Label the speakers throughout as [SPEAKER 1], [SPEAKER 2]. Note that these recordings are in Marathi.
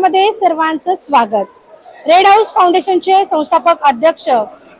[SPEAKER 1] मराठीमध्ये सर्वांचं स्वागत. रेड हाऊस फाउंडेशनचे संस्थापक अध्यक्ष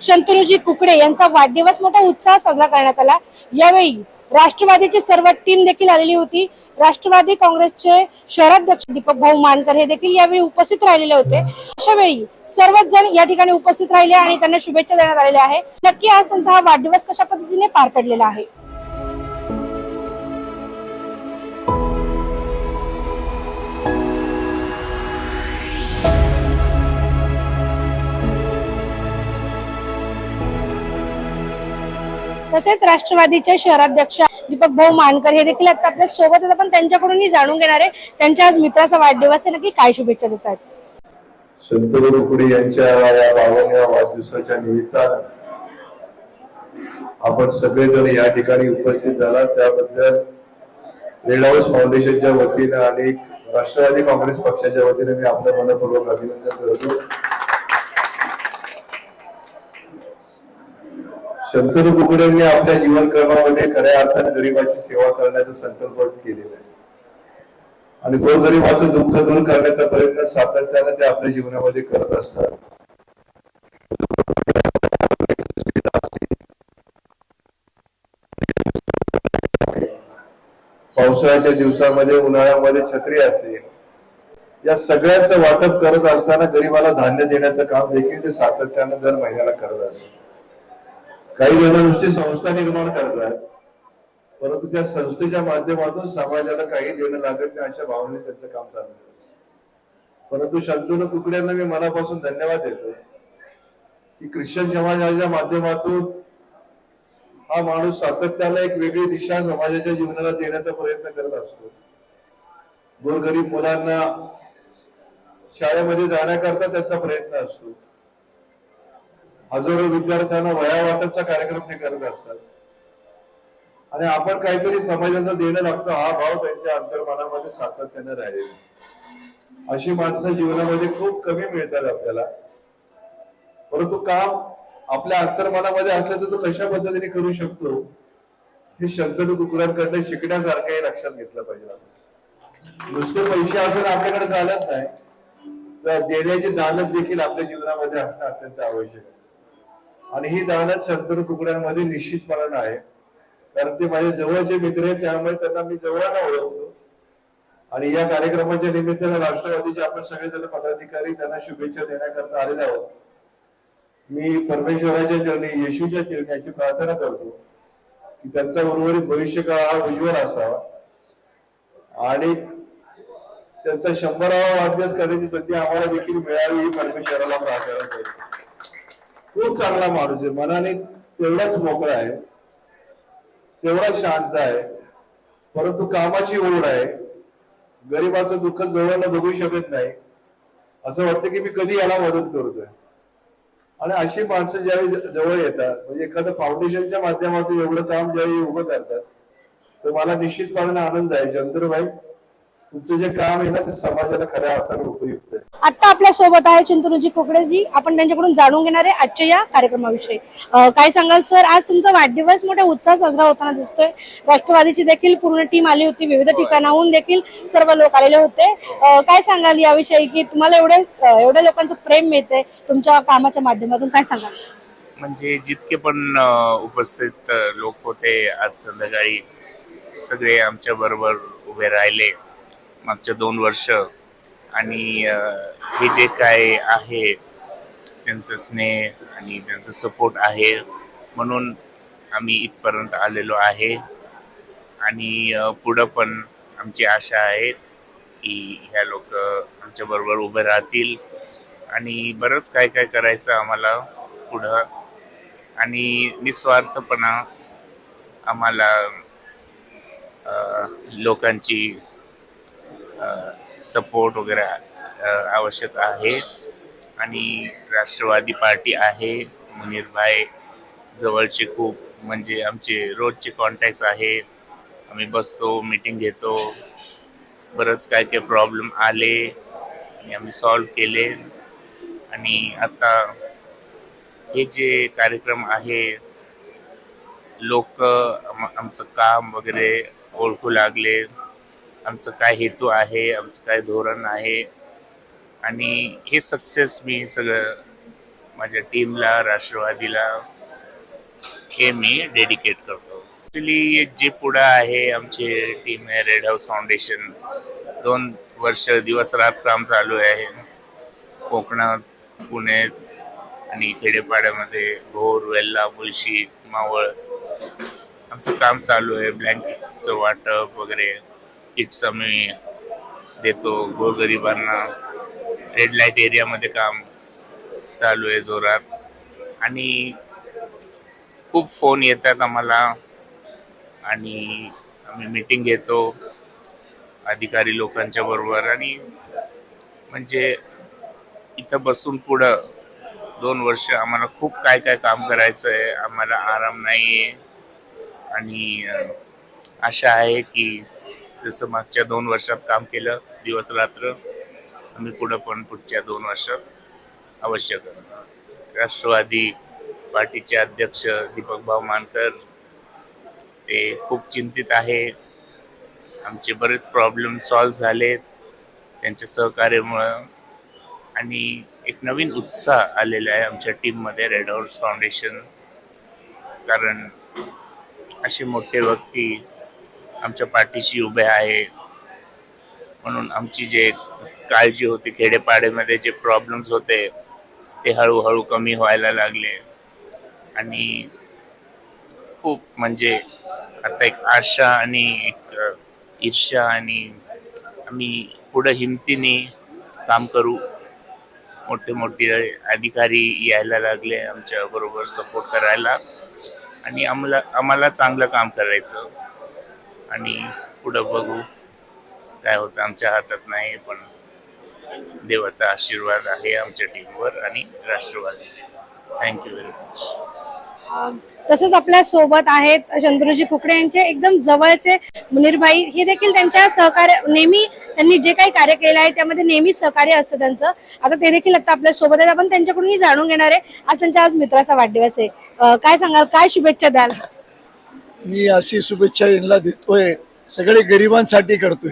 [SPEAKER 1] शंतनुजी कुकडे यांचा वाढदिवस मोठा उत्साह साजरा करण्यात आला. यावेळी राष्ट्रवादीची सर्व टीम देखील आलेली होती. राष्ट्रवादी काँग्रेसचे शहराध्यक्ष दीपक भाऊ मानकर हे देखील यावेळी उपस्थित राहिलेले होते. अशा वेळी सर्वच जण या ठिकाणी उपस्थित राहिले आणि त्यांना शुभेच्छा देण्यात आलेल्या आहे नक्की आज त्यांचा हा वाढदिवस कशा पद्धतीने पार पडलेला आहे? तसेच राष्ट्रवादीचे शहराध्यक्ष दीपक भाऊ मानकर हे देखील आता आपल्यासोबत आपण त्यांच्याकडूनही जाणून घेणार आहे. त्यांच्या आज मित्राचा वाढदिवस आहे. नक्की काय शुभेच्छा देतात
[SPEAKER 2] शंतनू कुकडे यांच्या या बावनव्या वाढदिवसाच्या निमित्तानं आपण सगळेजण या ठिकाणी उपस्थित झाला. त्याबद्दल रेड हाऊस फाउंडेशनच्या वतीनं आणि राष्ट्रवादी काँग्रेस पक्षाच्या वतीने मी आपलं मनपूर्वक अभिनंदन करतो. शंतनू कुकड्यांनी आपल्या जीवनक्रमामध्ये खऱ्या अर्थाने गरिबाची सेवा करण्याचा संकल्प केलेला आहे. आणि गोरगरिबाचं दुःख दूर करण्याचा प्रयत्न सातत्याने ते आपल्या जीवनामध्ये करत असतात. पावसाळ्याच्या दिवसामध्ये उन्हाळ्यामध्ये छत्री असेल. या सगळ्यांचं वाटप करत असताना गरिबाला धान्य देण्याचं काम देखील ते सातत्यानं दर महिन्याला करत असतात. काही जण नुसती संस्था निर्माण करतात. परंतु त्या संस्थेच्या माध्यमातून समाजाला काही देणं लागत नाही अशा भावनेने त्यांचं काम चालू परंतु शंतनू कुकड्यांना मी मनापासून धन्यवाद देतो की ख्रिश्चन समाजाच्या माध्यमातून हा माणूस सातत्याला एक वेगळी दिशा समाजाच्या जीवनाला देण्याचा प्रयत्न करत असतो. गोरगरीब मुलांना शाळेमध्ये जाण्याकरता त्यांचा प्रयत्न असतो. हजारो विद्यार्थ्यांना वया वाटपचा कार्यक्रम ते करत असतात. आणि आपण काहीतरी समाजाचं देणं लागतं हा भाव त्यांच्या अंतर्मनामध्ये सातत्याने राहिलेला अशी माणसं जीवनामध्ये खूप कमी मिळतात आपल्याला. परंतु काम आपल्या अंतर्मनामध्ये असलं तर तो कशा पद्धतीने करू शकतो हे शब्द कुकड्यांकडनं शिकण्यासारखं हे लक्षात घेतलं पाहिजे आपण. नुसते पैसे असून आपल्याकडे चालत नाही. तर देण्याची दानच देखील आपल्या जीवनामध्ये असणं अत्यंत आवश्यक आहे. आणि ही दानच शंकर कुकड्यांमध्ये निश्चितपणानं आहे. कारण ते माझे जवळचे मित्र आहेत त्यामुळे त्यांना मी जवळानं ओळखतो. आणि या कार्यक्रमाच्या निमित्तानं राष्ट्रवादीचे आपण सगळेजण पदाधिकारी त्यांना शुभेच्छा देण्याकरता आलेले आहोत. मी परमेश्वराच्या चरणी येशूच्या चरणी याची प्रार्थना करतो की त्यांचा उर्वरित भविष्य काळ हा उज्ज्वल असावा. आणि त्यांचा शंभरावा वाढदिवस करण्याची संधी आम्हाला देखील मिळावी ही परमेश्वराला प्रार्थना करतो. खूप चांगला माणूस आहे. मनाने तेवढाच मोकळा आहे. तेवढा शांत आहे. परंतु कामाची ओढ आहे. गरिबाचं दुःख जवळला बघू शकत नाही. असं वाटतं की मी कधी याला मदत करतोय. आणि अशी माणसं ज्यावेळी जवळ येतात म्हणजे एखादं फाउंडेशनच्या माध्यमातून एवढं काम ज्यावेळी उभं करतात तर मला निश्चितपणे आनंद आहे. चंद्रभाई तुमचं जे काम आहे ना ते समाजाला खऱ्या अर्थाने उपयुक्त आहे.
[SPEAKER 1] आता आपल्यासोबत आहे चिंतनूजी कोकडेजी. आपण त्यांच्याकडून जाणून घेणार आहे आजच्या या कार्यक्रमाविषयी. अं, काय सांगाल सर? आज तुमचा वाढदिवस मोठ्या उत्साह साजरा होताना दिसतोय. राष्ट्रवादीची देखील पूर्ण टीम आली होती विविध ठिकाणाहून देखील सर्व लोक आलेले होते. अं, काय सांगाल याविषयी की तुम्हाला एवढे अं, एवढ्या लोकांचं प्रेम मिळतंय तुमच्या कामाच्या माध्यमातून काय सांगाल?
[SPEAKER 3] म्हणजे जितके पण अ, उपस्थित अ, लोक होते आज संध्याकाळी सगळे आमच्या बरोबर उभे राहिले. मागचे दोन वर्ष. आणि हे जे काय आहे त्यांचं स्नेह आणि त्यांचं सपोर्ट आहे म्हणून आम्ही इथपर्यंत आलेलो आहे. आणि पुढं पण आमची आशा आहे की ह्या लोक आमच्या बरोबर उभे राहतील. आणि बरंच काय काय करायचं आम्हाला पुढं. आणि निस्वार्थपणा आम्हाला लोकांची सपोर्ट वगैरे आवश्यक आहे. आणि राष्ट्रवादी पार्टी आहे मुनीरभाई जवळचे खूप म्हणजे आमचे रोजचे कॉन्टॅक्ट आहे. आम्ही बसतो मीटिंग घेतो. बरंच काय काय प्रॉब्लेम आले आणि आम्ही सॉल्व केले. आणि आता हे जे कार्यक्रम आहे लोक आमचं काम वगैरे ओळखू लागले. आमचं काय हेतू आहे आमचं काय धोरण आहे. आणि हे सक्सेस मी सगळं माझ्या टीमला राष्ट्रवादीला हे मी डेडिकेट करतो. ॲक्च्युली जे पुढं आहे आमची टीम आहे रेड हाऊस फाउंडेशन दोन वर्ष दिवस रात काम चालू आहे. कोकणात पुण्यात आणि खेडेपाड्यामध्ये भोर वेल्ला मुळशी मावळ. आमचं काम चालू आहे ब्लँकेटचं वाटप वगैरे. टिप्स आम्ही देतो. गोरगरिबांना रेड लाइट एरियामध्ये काम चालू आहे जोरात. आणि खूप फोन येतात आम्हाला. आणि आम्ही मीटिंग घेतो अधिकारी लोकांच्या बरोबर. आणि म्हणजे इथं बसून पुढं दोन वर्ष आम्हाला खूप काय काय काम करायचं आहे आम्हाला आराम नाही आहे आणि आशा आहे की जसं मागच्या दोन वर्षात काम केलं दिवस रात्र आम्ही पुढं पण पुढच्या दोन वर्षात अवश्य करणार राष्ट्रवादी पार्टीचे अध्यक्ष दीपक भाऊ मानकर ते खूप चिंतित आहे. आमचे बरेच प्रॉब्लेम सॉल्व्ह झालेत त्यांच्या सहकार्यामुळं. आणि एक नवीन उत्साह आलेला आहे आमच्या टीममध्ये रेड हॉर्स फाउंडेशन कारण असे मोठे व्यक्ती आमच्या पाठीशी उभे आहे. म्हणून आमची जे काळजी होती खेडेपाड्यामध्ये जे प्रॉब्लेम्स होते ते हळूहळू कमी व्हायला लागले. आणि खूप म्हणजे आता एक आशा आणि एक ईर्ष्या आणि आम्ही पुढं हिमतीने काम करू. मोठे मोठे अधिकारी यायला लागले आमच्या बरोबर सपोर्ट करायला. आणि आम्हाला आम्हाला चांगलं काम करायचं. आणि पुढं बघू. काय होतं आमच्या हातात नाही पण देवाचा आशीर्वाद आहे आमच्या टीमवर आणि राष्ट्रवादी. थँक्यू व्हेरी मच
[SPEAKER 1] तसंच आपल्यासोबत आहेत चंद्रजी कुकडे यांचे एकदम जवळचे मुनीरभाई. हे देखील त्यांच्या सहकार्य नेहमी त्यांनी जे काही कार्य केलं आहे त्यामध्ये नेहमी सहकार्य असतं त्यांचं. आता ते देखील आता आपल्यासोबत आहेत. आपण त्यांच्याकडूनही जाणून घेणार आहे. आज त्यांच्या आज मित्राचा वाढदिवस आहे. काय सांगाल? काय शुभेच्छा द्याल?
[SPEAKER 4] मी अशी शुभेच्छा यांना देतोय. सगळे गरिबांसाठी करतोय.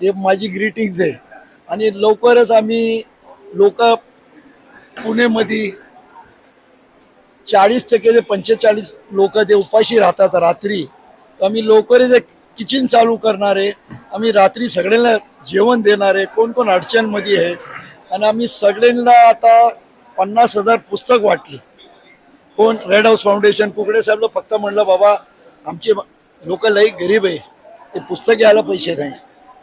[SPEAKER 4] हे माझी ग्रीटिंग्ज आहे. आणि लवकरच आम्ही लोक पुणेमध्ये चाळीस टक्के जे पंचेचाळीस लोक जे उपाशी राहतात रात्री तर आम्ही लवकरच एक किचन चालू करणार आहे आम्ही रात्री सगळ्यांना जेवण देणार आहे. कोण कोण अडचणमध्ये आहे? आणि आम्ही सगळ्यांना आता पन्नास हजार पुस्तक वाटली. कोण? रेड हाऊस फाउंडेशन कुकडे साहेबला फक्त म्हणलं बाबा आमचे लोक लई गरीब आहे. ते पुस्तक घ्यायला पैसे नाही.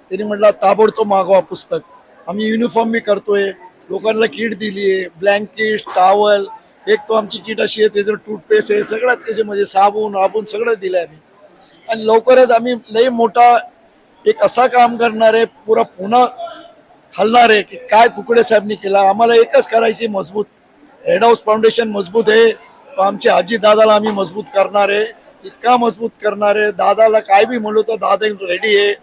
[SPEAKER 4] त्यांनी म्हटलं ताबडतोब मागवा पुस्तक. आम्ही युनिफॉर्म बी करतोय. लोकांना किट दिली आहे. ब्लँकेट टावल एक तो आमची किट अशी आहे त्याचं टूथपेस्ट आहे सगळं त्याच्यामध्ये साबून आबून सगळं दिलं आहे आम्ही. आणि लवकरच आम्ही लई मोठा एक असा काम करणार आहे पुरा पुन्हा हलणार आहे की काय कुकडे साहेबनी केला. आम्हाला एकच करायची मजबूत. रेड हाऊस फाउंडेशन मजबूत आहे. तो आमच्या आजी दादाला आम्ही मजबूत करणार आहे. इतका मजबूत करणार आहे दादाला काय बी म्हणलो तर दादा रेडी आहे.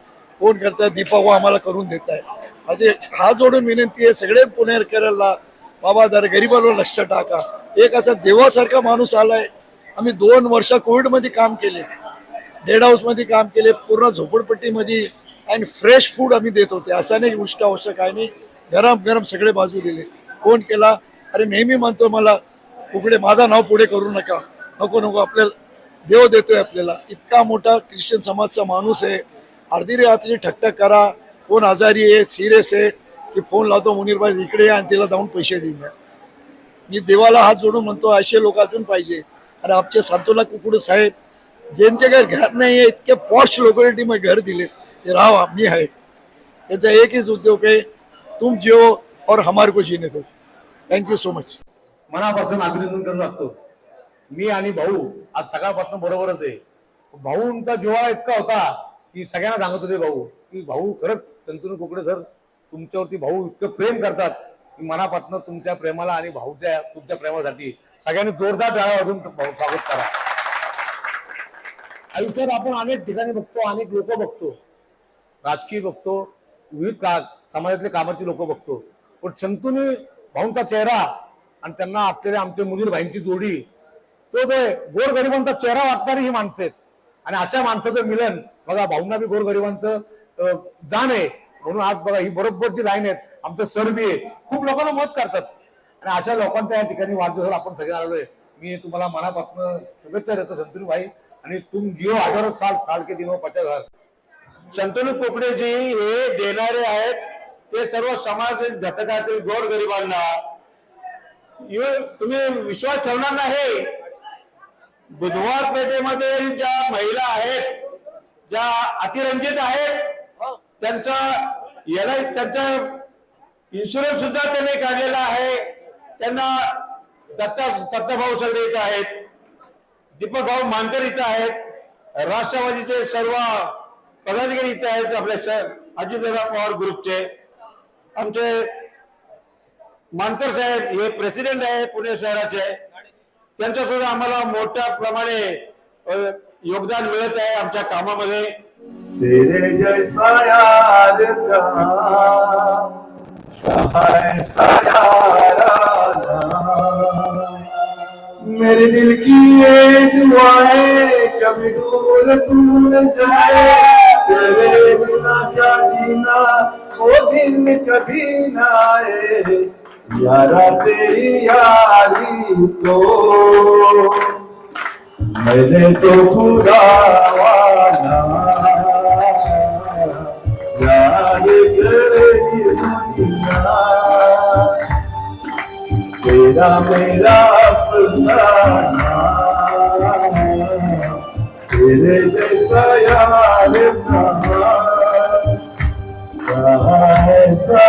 [SPEAKER 4] फोन करताय दीपक आम्हाला करून देत आहे म्हणजे हा जोडून विनंती आहे सगळे पुणेकरांना बाबा जर गरीबावर लक्ष टाका. एक असा देवासारखा माणूस आलाय. आम्ही दोन वर्ष कोविडमध्ये काम केले. डेड हाऊसमध्ये काम केले पूर्ण झोपडपट्टीमध्ये आणि फ्रेश फूड आम्ही देत होते. असं नाही गोष्ट आवश्यक आहे नाही. गरम गरम सगळे बाजू दिले. फोन केला अरे नेहमी म्हणतो मला उकडे माझं नाव पुढे करू नका. नको नको आपल्याला देव देतोय आपल्याला. इतका मोठा ख्रिश्चन समाजचा माणूस आहे. अर्धी रात्री ठकठक करा. कोण आजारी आहे सिरियस आहे की फोन लावतो मुनीरबाई इकडे आणि तिला जाऊन पैसे देऊन द्या. मी देवाला हात जोडून म्हणतो असे लोक अजून पाहिजे. आणि आमचे सांतोला कुकुड साहेब ज्यांचे काही घर नाही आहे इतके पॉश लोकॅलिटीमध्ये घर दिले ते राहा मी आहे. त्याचा एकच उद्योग आहे तुम जिओ और हमार को जीने दो. थँक्यू सो मच
[SPEAKER 5] मनापासून अभिनंदन करू लागतो. मी आणि भाऊ आज सकाळपासून बरोबरच आहे. भाऊंचा जिव्हाळा इतका होता की सगळ्यांना सांगत होते भाऊ की भाऊ खरंच तंतुन कुकडे सर तुमच्यावरती भाऊ इतकं प्रेम करतात की मनापासून तुमच्या प्रेमाला आणि भाऊच्या तुमच्या प्रेमासाठी सगळ्यांनी जोरदार टाळा वाजून भाऊ स्वागत करा. आयुष्यात आपण अनेक ठिकाणी बघतो अनेक लोक बघतो. राजकीय बघतो विविध का समाजातले कामाची लोक बघतो. पण शंतूने भाऊंचा चेहरा आणि त्यांना असलेल्या आमच्या मुलीर भाईंची जोडी तो जो आहे गोरगरिबांचा चेहरा वाटणारी ही माणसं आहेत. आणि अशा माणसाचं मिलन बघा भाऊंना बी गोरगरिबांचं जाण आहे. म्हणून आज बघा ही बरोबर जी लाईन आहेत आमचं सर बी आहे. खूप लोकांना मत करतात. आणि अशा लोकांच्या या ठिकाणी वाढदिवसाला आपण सगळे आलोय मी तुम्हाला मनापासून शुभेच्छा देतो संतुरी भाई आणि तुम जिओ हजारो साल साल के दिनो पचास हजार.
[SPEAKER 6] शंतनू पोपडेजी हे देणारे आहेत. ते सर्व समाज घटकातील गोरगरिबांना. तुम्ही विश्वास ठेवणार नाही. बुधवार पेठेमध्ये ज्या महिला आहेत ज्या अतिरंजित आहेत त्यांचा याला त्यांचा इन्शुरन्स सुद्धा त्यांनी काढलेला आहे. त्यांना दत्ता दत्ताभाऊ सगळे इथे आहेत. दीपक भाऊ मानकर इथं आहेत. राष्ट्रवादीचे सर्व पदाधिकारी इथे आहेत आपल्या अजित अजितदादा पवार ग्रुपचे. आमचे मानकर साहेब हे प्रेसिडेंट आहे पुणे शहराचे. त्यांच्या सुद्धा आम्हाला मोठ्या प्रमाणे योगदान मिळत आहे आमच्या कामामध्ये.
[SPEAKER 2] तेरे जैसा यार ऐसा मेरे दिल की ये दुआ है कभी दूर तू न जाए। तेरे बिना क्या जीना वो दिन कभी ना आए। यारा तेरी यारी को। मैंने तो खुदा वाला। याद करेगी दुनिया। तेरा मेरा अफसाना तेरे जैसा यार कहाँ कहाँ ऐसा